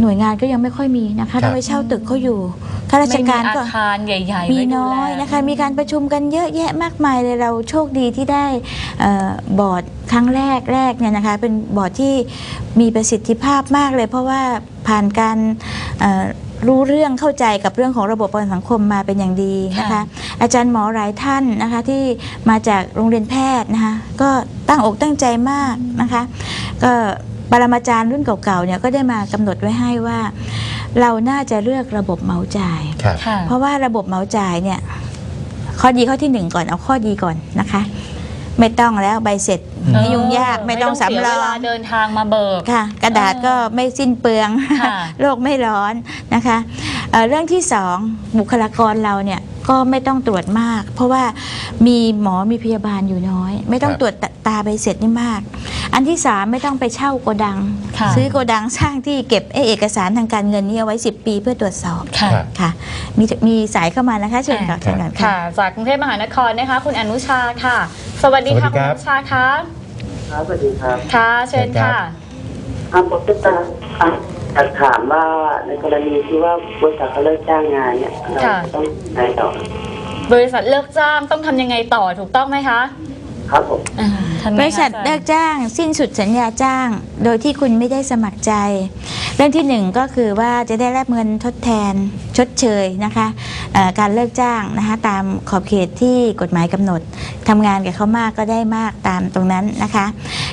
หน่วยงานก็ยังไม่ค่อยมีนะคะครับต้องไปเช่าตึกเขาอยู่ข้าราชไม่มีการอาก็คารใหญ่ๆมีไว้ดูน้แลอยนะคะมีการประชุมกันเยอะแยะมากมายเลยเราโชคดีที่ได้เอ่อบอร์ดครั้งแรกแรกเนี่ยนะคะเป็นบอร์ดที่มีประสิทธิภาพมากเลย เพราะว่าผ่านการเอ่อรู้เรื่องเข้าใจกับเรื่องของระบบประกันสังคมมาเป็นอย่างดีนะคะค่ะอาจารย์หมอหลายท่านนะคะที่มาจากโรงเรียนแพทย์นะคะก็ตั้งอกตั้งใจมากนะคะก็ ปรมาจารย์รุ่นเก่าๆเนี่ยก็ได้มากำหนดไว้ให้ว่า เราน่าจะเลือกระบบเหมาจ่ายครับค่ะเพราะว่าระบบเหมาจ่ายเนี่ยข้อดีข้อที่หนึ่งก่อนเอาข้อดีก่อนนะคะ ไม่ต้องแล้วใบเสร็จอืมไม่ยุ่งยากไม่ต้องเสียสำรเวอลางเดินทางมาเบิกค่ะ กระดาษก็ไม่สิ้นเปลืองค่ะโลกไม่ร้อนนะคะเอ่อเรื่องที่สองบุคลากรเราเนี่ย ก็ไม่ต้องตรวจมาก เพราะว่ามีหมอมีพยาบาลอยู่น้อย ไม่ต้องครับ ตรวจตาตาใบเสร็จนี่มาก อันที่สามไม่ต้องไปเช่าโกดัง ค่ะ ซื้อโกดังสร้างที่เก็บไอ้เอกสารทางการเงินนี่เอาไว้ 10 ปีเพื่อตรวจสอบค่ะ ครับ ค่ะ มีมีสายเข้ามานะคะเชิญค่ะค่ะเชิญค่ะ ค่ะ จากกรุงเทพมหานครนะคะ คุณอนุชาค่ะ สวัสดีค่ะสวัสดีคุณครัอบ นุชาคะครับสวัสดีครับค่ะ เชิญค่ะ ครับผมจะจะอยากถามว่าในกรณีที่ว่าบริษัทเขาเลิกจ้างงานเนี่ยเราค่ะ ต้องยังไงต่อ บริษัทเลิกจ้างต้องทำยังไงต่อถูกต้องไหมคะ ครับผมอ่าทำไงบริษัทคะอาจาเลิรกย์จ้าง สิ้นสุดสัญญาจ้าง โดยที่คุณไม่ได้สมัครใจ เรื่องที่หนึ่งก็คือว่าจะได้รับเงินทดแทนชดเชยนะคะเอ่อการเลิกจ้างนะคะตามขอบเขตที่กฎหมายกำหนดทำงานกับเขามากก็ได้มากตามตรงนั้นนะคะ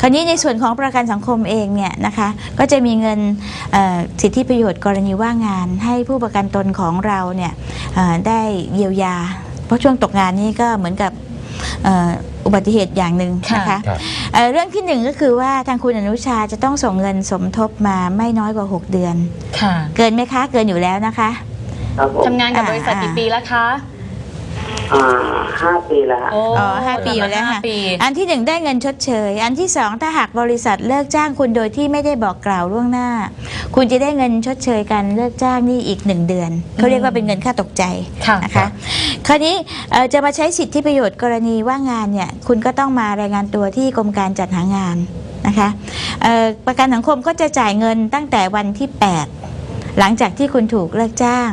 คราวนี้ในส่วนของประกันสังคมเองเนี่ยนะคะก็จะมีเงินเอ่อสิทธิประโยชน์กรณีว่างงาน ให้ผู้ประกันตนของเราเนี่ยเอ่อได้เยียวยา เพราะช่วงตกงานนี้ก็เหมือนกับเอ่ออุบัติเหตุอย่างหนึ่งนะคะครับเอ่อเรื่องที่หนึ่งก็คือว่าทางคุณอนุชาจะต้องส่งเงินสมทบมาไม่น้อยกว่า 6 เดือน ค่ะเกินไหมคะ เกินอยู่แล้วนะคะ ครับผมทำงานกับอ่าบริษัทกี่อ่าปีแล้วคะ อ่าห้าปีแล้วฮะโอ้อ๋อห้าปีอยู่แล้วค่ะ ห้าปี อันที่หนึ่งได้เงินชดเชย อันที่สองถ้าหากบริษัทเลิกจ้างคุณโดยที่ไม่ได้บอกกล่าวล่วงหน้า คุณจะได้เงินชดเชยการเลิกจ้างนี่อีกหนึ่งเดือน เขาเรียกว่าเป็นเงินค่าตกใจค่ะ นะคะคราวนี้เอ่อจะมาใช้สิทธิประโยชน์กรณีว่างงานเนี่ยคุณก็ต้องมารายงานตัวที่กรมการจัดหางานนะคะเอ่อประกันสังคมก็จะจ่ายเงินตั้งแต่วันที่ 8 หลังจากที่คุณถูกเลิกจ้าง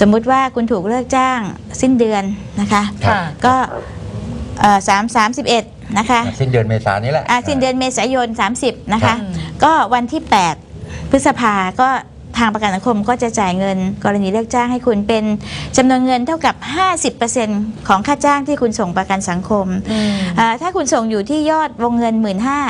สมมุติว่าคุณถูกเลิกจ้างสิ้นเดือนนะคะค่ะ ก็เอ่อสามสามสิบเอ็ดนะคะสิ้นเดือนเมษายนนี้แหละอะสิ้นเดือนเมษายน 30 นะคะ อืม ก็วันที่ 8 พฤษภาก็ทางประกันสังคมก็จะจ่ายเงินกรณีเลิกจ้างให้คุณเป็นจำนวนเงินเท่ากับ 50%ของค่าจ้างที่คุณส่งประกันสังคมอืมอ่าถ้าคุณส่งอยู่ที่ยอดวงเงิน 1 5ื่นค่ะ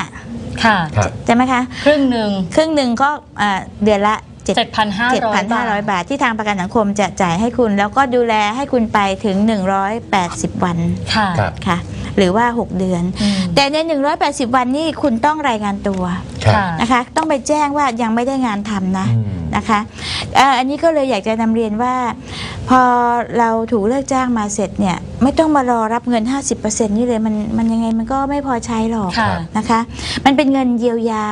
ครับ ใช่ไหมคะ ครึ่งหนึ่ง ครึ่งหนึ่งก็อ่าเดือนละ 7 7,500 7,500 บาทที่ทางประกันสังคมจะจ่ายให้คุณ แล้วก็ดูแลให้คุณไปถึง 180 วันค่ะครับ ค่ะ หรือว่า 6 เดือน อืมแต่ใน 180 วันนี่คุณต้องรายงานตัวครับ ค่ะ นะคะ ต้องไปแจ้งว่ายังไม่ได้งานทำนะ อืม นะคะเอ่ออันนี้ก็เลยอยากจะนำเรียนว่า พอเราถูกเลิกจ้างมาเสร็จเนี่ยไม่ต้องมารอรับเงิน 50%นี่เลยมันมันยังไงมันก็ไม่พอใช้หรอกค่ะนะคะ มันเป็นเงินเยียวยา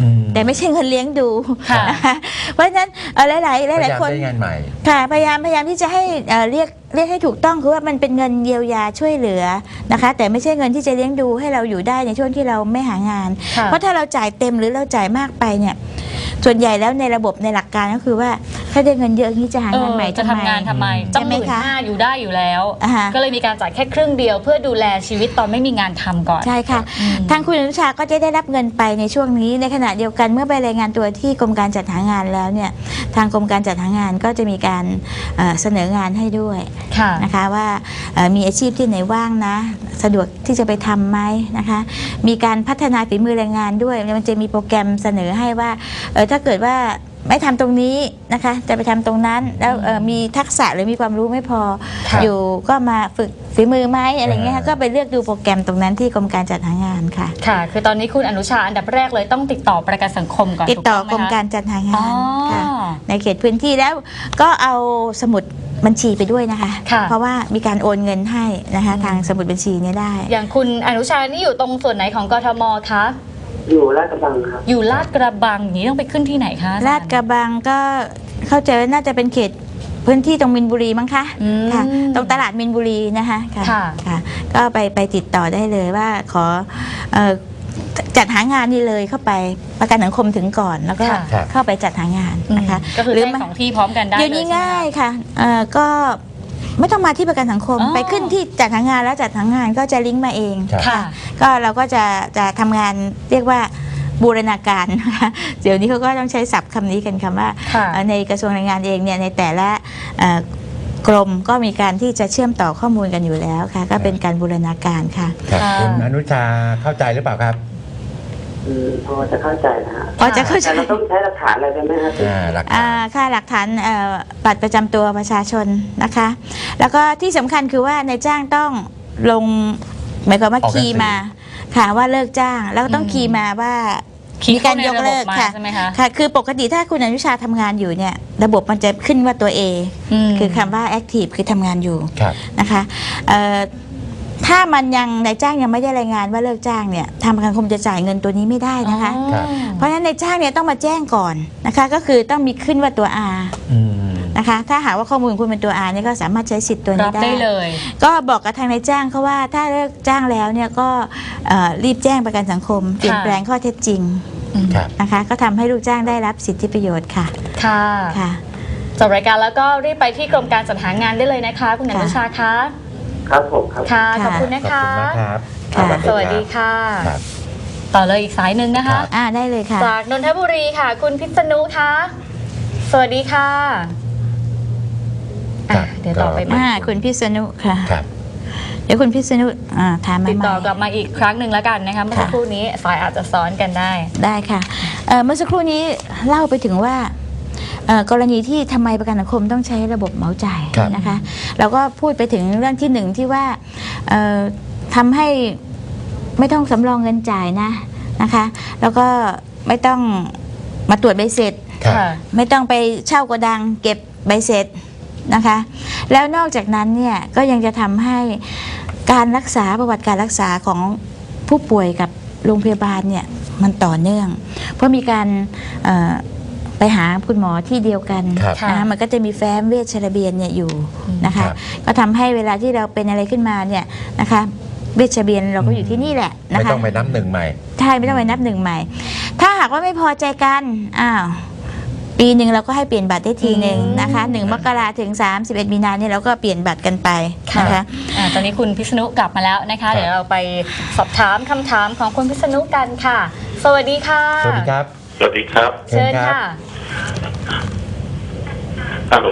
อืม แต่ไม่ใช่เงินเลี้ยงดูค่ะ นะคะเพราะฉะนั้นเอ่อหลายๆหพยาลายยามๆคนได้งานใหม่ ค่ะพยายามพยายามที่จะให้เอ่อเรียกเรียกให้ถูกต้องคือว่ามันเป็นเงินเยียวยาช่วยเหลือนะคะ แต่ไม่ใช่เงินที่จะเลี้ยงดูให้เราอยู่ได้ในช่วงที่เราไม่หางาน ค่ะ เพราะถ้าเราจ่ายเต็มหรือเราจ่ายมากไปเนี่ย ส่วนใหญ่แล้วในระบบในหลักการก็คือว่า ถ้าได้เงินเยอะอย่างนี้จะหาเองานอใหม่จะทำไมทำงานทำไมอืมต้องใช่หไหมมื่นคะห้าอยู่ได้อยู่แล้วอ่าฮะก็เลยมีการจ่ายแค่ครึ่งเดียว เพื่อดูแลชีวิตตอนไม่มีงานทำก่อนใช่ค่ะอืมทางคุณอนุชาก็จะได้รับเงินไปในช่วงนี้ ในขณะเดียวกันเมื่อไปรายงานตัวที่กรมการจัดหางานแล้วเนี่ยทางกรมการจัดหางานก็จะมีการเอ่อเสนองานให้ด้วยค่ะนะคะว่าเอ่อ มีอาชีพที่ไหนว่างนะ สะดวกที่จะไปทำไหมนะคะ มีการพัฒนาฝีมือแรงงานด้วย มันจะมีโปรแกรมเสนอให้ว่าเออถ้าเกิดว่า ไม่ทำตรงนี้นะคะ จะไปทำตรงนั้นแล้วเอ่อมีทักษะหรือมีความรู้ไม่พอค่ะอยู่ก็มาฝึกฝีมือไหมอะไรเงี้ยค่ะอ่าก็ไปเลือกดูโปรแกรมตรงนั้นที่กรมการจัดหางานค่ะค่ะ คือตอนนี้คุณอนุชาอันดับแรกเลยต้องติดต่อประกันสังคมก่อนติดต่อถูกรงมไหคะการจัดหางาอ๋อนค่ะในเขตพื้นที่แล้วก็เอาสมุดบัญชีไปด้วยนะคะค่ะเพราะว่ามีการโอนเงินให้นะคะทางสมุดบัญชีเนี้ได้ อย่างคุณอนุชานี่อยู่ตรงส่วนไหนของกทมคะ อยู่ลาดกระบังครับ อยู่ลาดกระบังอย่างนี้ต้องไปขึ้นที่ไหนคะอจย์ลาดกระบังก็เข้าใจว่าน่าจะเป็นเขตพื้นที่ตรงมินบุรีมั้งคะอืม ค่ะตรงตลาดมินบุรีนะคะค่ะค่ะ ค่ะ ก็ไปไปติดต่อได้เลยว่าขอเอ่อจัดหางานนี่เลยเข้าไปประกันสังคมถึงก่อนแล้วก็ค่ะครับเข้าไปจัดหางานนะคะก็คือหรืได้ไม่ สองที่พร้อมกันได้เดี๋ยวนี้ลใช่ไหมง่ายคะค่ะเอ่อก็ ไม่ต้องมาที่ประกันสังคม อ๋อ ไปขึ้นที่จัดหางานแล้วจัดหางานก็จะลิงก์มาเอง ครับ ค่ะ ก็เราก็จะจะทำงานเรียกว่าบูรณาการนะคะเดี๋ยวนี้เขาก็ต้องใช้ศัพท์คำนี้กันคำว่าค่ะ เอ่อในกระทรวงแรงงานเองเนี่ยในแต่ละเอ่อกรมก็มีการที่จะเชื่อมต่อข้อมูลกันอยู่แล้วค่ะ ก็เป็นการบูรณาการค่ะ ครับ ค่ะ คุณอนุชาเข้าใจหรือเปล่าครับ อืมพอจะเข้าใจนะฮะพอจะเข้าใจ แต่เราต้องใช้หลักฐานอะไรไหมฮะอ่าหลักอ่าฐาน ค่าหลักฐานเอ่อบัตรประจำตัวประชาชนนะคะ แล้วก็ที่สำคัญคือว่านายจ้างต้องลงหมายความว่าออกหนังสือ คีย์มาค่ะว่าเลิกจ้าง แล้วก็ต้องอืม คีย์มาว่าคีย์มีการยกเลิกเข้าในระบบมาค่ะ ใช่ไหมคะค่ะ คือปกติถ้าคุณอนุชาทำงานอยู่เนี่ย ระบบมันจะขึ้นว่าตัว A มคือคำว่า active คือทำงานอยู่ ครับ นะคะเอ่อ ถ้ามันยังนายจ้างยังไม่ได้รายงานว่าเลิกจ้างเนี่ยทางประกันสังคมจะจ่ายเงินตัวนี้ไม่ได้นะคะอ๋อครับ เพราะฉะนั้นนายจ้างเนี่ยต้องมาแจ้งก่อนนะคะ ก็คือต้องมีขึ้นว่าตัว R อืม นะคะ ถ้าหากว่าข้อมูลคุณเป็นตัว R เนี่ยก็สามารถใช้สิทธิ์ตัวรันี้บได้ ได้เลย ก็บอกกับทางนายจ้างเขาว่าถ้าเลิกจ้างแล้วเนี่ยก็เอ่อรีบแจ้งประกันสังคมเปลี่ยนแปลงข้อเท็จจริงครับ นะคะ ก็ทำให้ลูกจ้างได้รับสิทธิประโยชน์ค่ะค่ะค่ะ จบรายการแล้วก็รีบไปที่กรมการจัดหางานได้เลยนะคะ คุณอนุชาคะ ครับผมครับค่ะค่ะ ขอบคุณนะขอบคะ คุณมากครับค่ะ สวัสดีค่ะ ครับ ต่อเลยอีกสายหนึ่งนะคะครับอ่าได้เลยค่ะ จากนนทบุรีค่ะ คุณพิษณุคะสวัสดีค่ะครัอะบเดี๋ยวต่อไปก็ ใหม่อ่าคุณพิษณุค่ะ ครับ เดี๋ยวคุณพิษณุอ่าถามมาติดใหม่ต่อกลับมาอีกครั้งหนึ่งแล้วกันนะคะเมื่อสักค่ะครู่นี้สายอาจจะซ้อนกันได้ ได้ค่ะเอ่อเมื่อสักครู่นี้เล่าไปถึงว่าเอ่อ กรณีที่ทำไมประกันสังคมต้องใช้ระบบเหมาจ่ายครับนะคะเราก็พูดไปถึงเรื่องที่หนึ่งที่ว่าเอ่อทำให้ไม่ต้องสำรองเงินจ่ายนะนะคะ แล้วก็ไม่ต้องมาตรวจใบเสร็จครับค่ะไม่ต้องไปเช่าโกดังเก็บใบเสร็จนะคะ แล้วนอกจากนั้นเนี่ยก็ยังจะทำให้การรักษาประวัติการรักษาของผู้ป่วยกับโรงพยาบาลเนี่ยมันต่อเนื่อง เพราะมีการเอ่อ ไปหาคุณหมอที่เดียวกันครับค่ะนะคะมันก็จะมีแฟ้มเวชระเบียนเนี่ยอยู่นะคะ ครับก็ทำให้เวลาที่เราเป็นอะไรขึ้นมาเนี่ยนะคะ เวชระเบียนเราก็อยู่ที่นี่แหละนะไม่คะ ต้องไปนับหนึ่งใหม่ ใช่ไม่ต้องไปนับหนึ่งใหม่ ถ้าหากว่าไม่พอใจกัน อ้าว ปีหนึ่งเราก็ให้เปลี่ยนบัตรได้ทีหนึ่งนะคะหนึ่งมกราถึง 31 มีนาเนี่ยเราก็เปลี่ยนบัตรกันไปนะคะ อ่าตอนนี้คุณพิษณุกลับมาแล้วนะคะครับเดี๋ยวเราไปสอบถามคำถามของคุณพิษณุกันค่ะ สวัสดีค่ะ สวัสดีครับ สวัสดีครับ เชิญค่ะ ฮัลโหล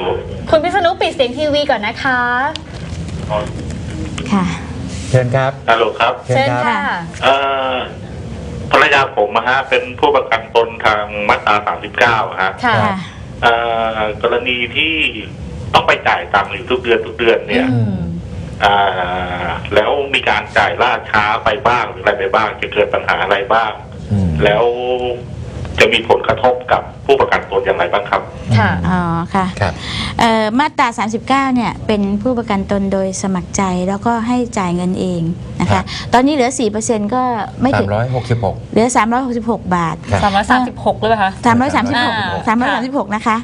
คุณพิษณุปิดเสียงทีวีก่อนนะคะ ค่ะ เชิญครับ ฮัลโหลครับเชิญเชิญครับค่ะ เอ่อภรรยาผมนะฮะ เป็นผู้ประกันตนทางมาตรา 39ฮะค่ะค่ะ เอ่อกรณีที่ต้องไปจ่ายตังค์อยู่ทุกเดือนทุกเดือนเนี่ย อืม อ่า แล้วมีการจ่ายล่าช้าไปบ้างหรืออะไรไปบ้าง จะเกิดปัญหาอะไรบ้าง อืม แล้ว จะมีผลกระทบกับผู้ประกันตนอย่างไรบ้างครับ ค่ะ อ๋อค่ะครับ เอ่อมาตรา 39 เนี่ยเป็นผู้ประกันตนโดยสมัครใจแล้วก็ให้จ่ายเงินเองนะครัคะ บ ตอนนี้เหลือ 4%ก็ไม่สาถึมงร้อยหกสิบหกเหลือ 366 บาท ครับ สามร้อยสามสิบหกหรือเปล่าคะ336 336 นะคะ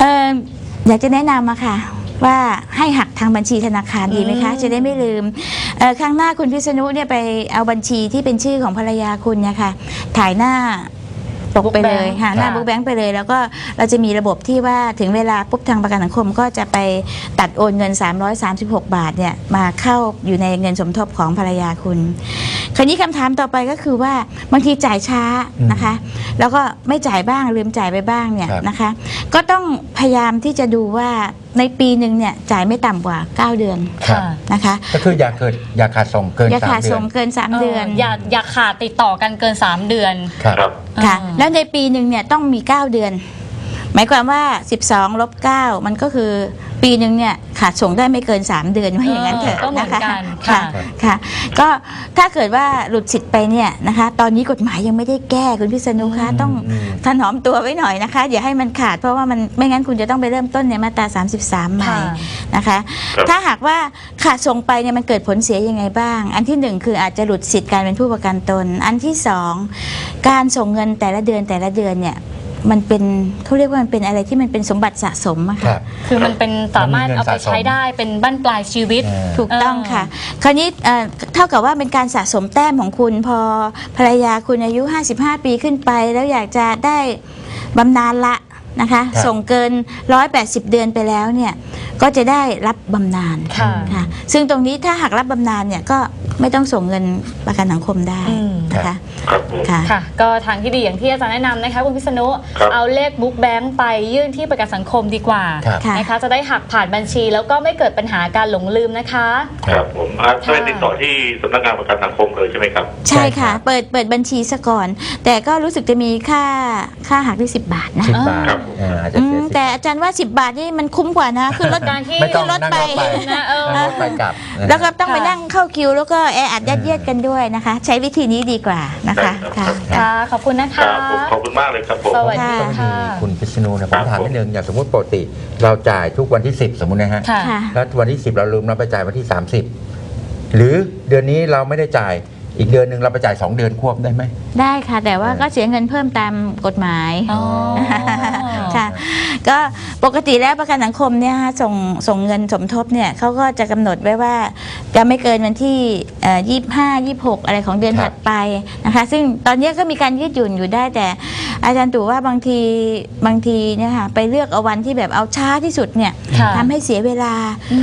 เอ่ออยากจะแนะนำมาค่ะ ว่าให้หักทางบัญชีธนาคารดีไหมคะ อืม จะได้ไม่ลืมเอ่อครั้งหน้าคุณพิษณุเนี่ยไปเอาบัญชีที่เป็นชื่อของภรรยาคุณเนี่ยค่ะถ่ายหน้า ปกไปเลยค่ะหน้าบุ๊กแบงค์ไปเลย แล้วก็เราจะมีระบบที่ว่าถึงเวลาปุ๊บทางประกันสังคมก็จะไปตัดโอนเงิน 336 บาทเนี่ยมาเข้าอยู่ในเงินสมทบของภรรยาคุณ คราวนี้คำถามต่อไปก็คือว่าบางทีจ่ายช้านะคะ แล้วก็ไม่จ่ายบ้างลืมจ่ายไปบ้างเนี่ยครับ นะคะ ก็ต้องพยายามที่จะดูว่าในปีหนึ่งเนี่ยจ่ายไม่ต่ำกว่า 9 เดือนครับ นะคะก็คืออย่าเกิดอย่าขาดส่งเกินอย่าสาขาดมเดือส่นงเกิน 3 เดือนอย่าอย่าขาดติดต่อกันเกิน 3 เดือน ครับครับค่ะอ่าแล้วในปีหนึ่งเนี่ยต้องมี 9 เดือนห มายความว่า 12ลบ9มันก็คือปีหนึ่งเนี่ยขาดส่งได้ไม่เกิน 3 เดือนว่าอย่างนั้นเถอะก็เหมือนะนคะกันค่ะค่ะ ก็ถ้าเกิดว่าหลุดสิทธิ์ไปเนี่ยนะคะ ตอนนี้กฎหมายยังไม่ได้แก้คุณพิษณุคะต้องอืมถนอมตัวไว้หน่อยนะคะ อย่าให้มันขาดเพราะว่ามันไม่งั้นคุณจะต้องไปเริ่มต้นในมาตรา 33 ใหม่ค่ะนะคะครับถ้าหากว่าขาดส่งไปเนี่ยมันเกิดผลเสียยังไงบ้าง อันที่หนึ่งคืออาจจะหลุดสิทธิ์การเป็นผู้ประกันตน อันที่สองการส่งเงินแต่ละเดือนแต่ละเดือนเนี่ย มันเป็นเขาเรียกว่ามันเป็นอะไรที่มันเป็นสมบัติสะสมอะครัค่ะบคือมันเป็นสามารถมันมีเงินเอาไปสะสมใช้ได้เป็นบั้นปลายชีวิตเออถูกต้องเออค่ะ คราวนี้เอ่อเท่ากับว่าเป็นการสะสมแต้มของคุณพอภรรยาคุณอายุ 55 ปีขึ้นไป แล้วอยากจะได้บำนาญละนะคะ ครับส่งเกิน 180 เดือนไปแล้วเนี่ยก็จะได้รับบำนาญค่ะค่ะซึ่งตรงนี้ถ้าหากรับบำนาญเนี่ยก็ไม่ต้องส่งเงินประกันสังคมได้อืม นะคะ ครับผม ค่ะ ค่ะ ก็ทางที่ดีอย่างที่อาจารย์แนะนำนะคะคุณพิษณุครับ เอาเลขบุ๊กแบงค์ไปยื่นที่ประกันสังคมดีกว่าครับค่ะนะคะ จะได้หักผ่านบัญชี แล้วก็ไม่เกิดปัญหาการหลงลืมนะคะ ครับผมอ่าช่วยติดต่อที่สำนักงานประกันสังคมเลยใช่ไหมครับ ใช่ใช่ครัค่ะบเปิดเปิดบัญชีซะก่อน แต่ก็รู้สึกจะมีค่าค่าหักที่10 บาทนะสิบบาทครับเอออาจจะอืเสียมสิบ แต่อาจารย์ว่า 10 บาทนี่มันคุ้มกว่านะคือรถ การที่ไม่ต้องรถนั่งไปรถไป นะเออ นั่งรถไปกลับนะ แล้วก็ต้องไปค่ะนั่งเข้าคิว แล้วก็แออัดยัดเยียดกันด้วยนะคะ ใช้วิธีนี้ดีกว่านะคะครัค่ะบค่ะค่ะขอบคุณนะครัคะบผมขอบคุณมากเลยครับผม สวัสดีต้องมีค่ะ คุณพิษณุนะผครัมบถามผมนิดนึงอย่างสมมติปกติ เราจ่ายทุกวันที่ 10 สมมุตินะฮะค่ะ ค่ะ แล้ววันที่ 10 เราลืมเราไปจ่ายวันที่ 30 หรือเดือนนี้เราไม่ได้จ่ายอีกเดือนหนึ่งเราไปจ่าย 2 เดือนควบได้ไหม ได้ค่ะ แต่ว่าเออก็เสียเงินเพิ่มตามกฎหมาย อ๋อ ค่ะ ก็ ปกติแล้วประกันสังคมเนี่ยฮะส่งส่งเงินสมทบเนี่ยเขาก็จะกำหนดไว้ว่าจะไม่เกินวันที่ยี่ห้ายี่หกอะไรของเดือนครับถัดไปนะคะซึ่งตอนนี้ก็มีการยืดหยุ่นอยู่ได้แต่ อาจารย์ตู่ว่าบางทีบางทีเนี่ยค่ะไปเลือกเอาวันที่แบบเอาช้าที่สุดเนี่ยค่ะทำให้เสียเวลา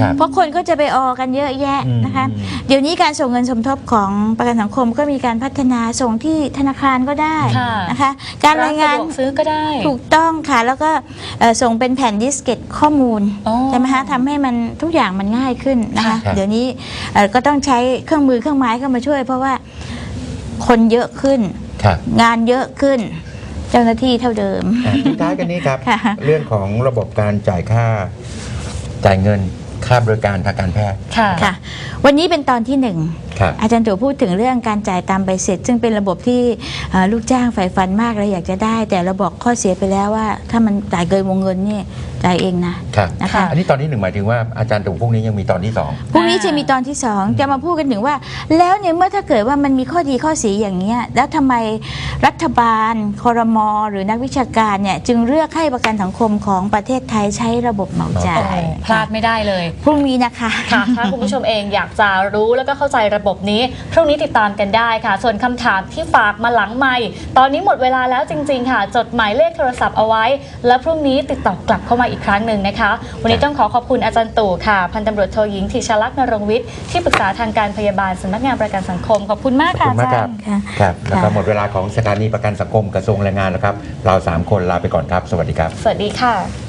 ครับเพราะคนก็จะไปออกันเยอะแยะนะคะอืมเดี๋ยวนี้การส่งเงินสมทบของประกันสังคมก็มีการพัฒนาส่งที่ธนาคารก็ได้ค่ะนะคะ การรายงานสะดวกซื้อก็ได้ ถูกต้องค่ะแล้วก็เอ่อส่งเป็นแผ่นดิสเกตข้อมูลอ๋อใช่ไหมคะทำให้มันทุกอย่างมันง่ายขึ้นนะคะค่ะเดี๋ยวนี้เอ่อก็ต้องใช้เครื่องมือเครื่องไม้เข้ามาช่วย เพราะว่าคนเยอะขึ้นครับงานเยอะขึ้น เจ้าหน้าที่เท่าเดิมอะทิ้งท้ายกันนี้ครับค่ะเรื่องของระบบการจ่ายค่าจ่ายเงิน ค่าบริการทางการแพทย์ ค่ะ ค่ะ วันนี้เป็นตอนที่หนึ่ง ครับ อาจารย์ตู่พูดถึงเรื่องการจ่ายตามใบเสร็จ ซึ่งเป็นระบบที่เอ่อลูกจ้างใฝ่ฝันมากเลยอยากจะได้ แต่เราบอกข้อเสียไปแล้วว่า ถ้ามันจ่ายเกินวงเงินนี่จ่ายเองนะ ครับ นะคะ อันนี้ตอนที่หนึ่งหมายถึงว่าอาจารย์ตู่พรุ่งนี้ยังมีตอนที่สอง พรุ่งนี้จะมีตอนที่สองจะมาพูดกันถึงว่า แล้วเนี่ยเมื่อถ้าเกิดว่ามันมีข้อดีข้อเสียอย่างเนี้ยแล้วทำไมรัฐบาลคอรมอหรือนักวิชาการเนี่ยจึงเลือกให้ประกันสังคมของประเทศไทยใช้ระบบเหมาจ่าโอ้ยพลาดไม่ได้เลยพรุ่งนี้นะคะ ค่ะถ้าคุณผู้ชมเองอยากจะรู้แล้วก็เข้าใจระบบนี้ พรุ่งนี้ติดตามกันได้ค่ะ ส่วนคำถามที่ฝากมาหลังไม่ตอนนี้หมดเวลาแล้วจริง ๆ ค่ะ จดหมายเลขโทรศัพท์เอาไว้ แล้วพรุ่งนี้ติดต่อกลับเข้ามาอีกครั้งหนึ่งนะคะ วันนี้ต้องขอขอบคุณอาจารย์ตู่ค่ะ พันตำรวจโทหญิงธิชลักษณ์นรงค์วิทย์ที่ปรึกษาทางการพยาบาลสำนักงานประกันสังคมขอบคุณมากขอบค่ะคุณมากอาคจารับรย์ ค่ะ ครับแล้วก็ค่ะหมดเวลาของสถานีประกันสังคมกระทรวงแรงงานแล้วครับ เราสามคนลาไปก่อนครับ สวัสดีครับ สวัสดีค่ะ